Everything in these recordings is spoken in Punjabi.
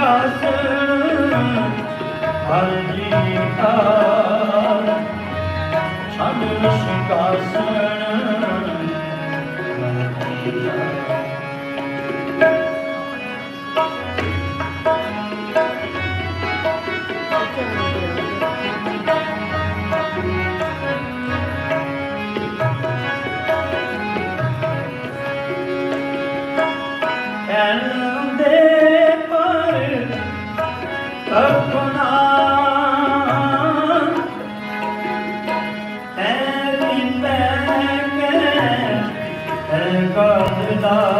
ਸਿੰਘਾਸਣ ਹਰ ਜੀ ਦਾ ਛੱਡ ਸਿੰਘਾਸਣ ਕਪਨਾ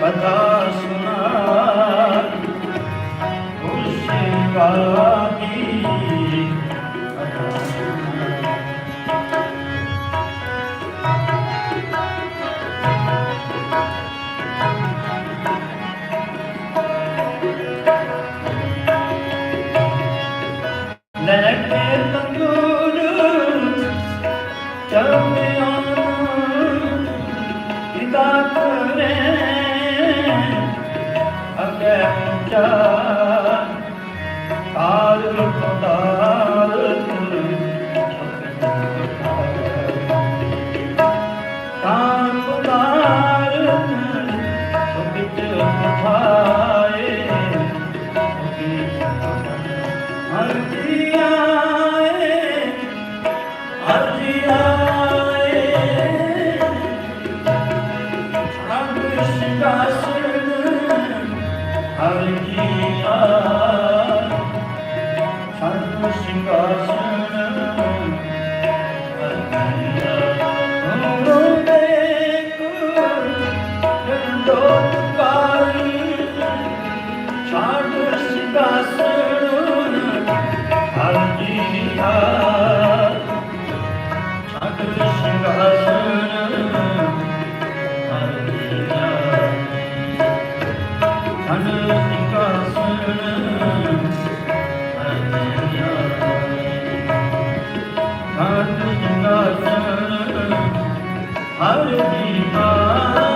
ਕਥਾ ਸੁਣਾ ਓ ਸੇਵਾ ਕਥਾ ਸੁਣਾ ਲੈ ਕੇ ਉੱਚਾ ਕਾਲ ਪਤਾਰ ਕਾਨ ਪਤਾਰ ਸੁਖਿਤ ਪਠਾਏ ਹਰ ਜੀ ਆਏ ਹਰ ਜੀ ਆਏ ਹਰ ਸਿੰਘਾਸਨ ਹਰ ਜੀ ਆਏ ਹਰ ਸਿੰਘਾਸਨ ਛਾੜ ਸਿੰਘਾਸਨ ਹਰ ਹਰ ਦਾਸਨ ਹਰ ਦੀ ਬਾਣੀ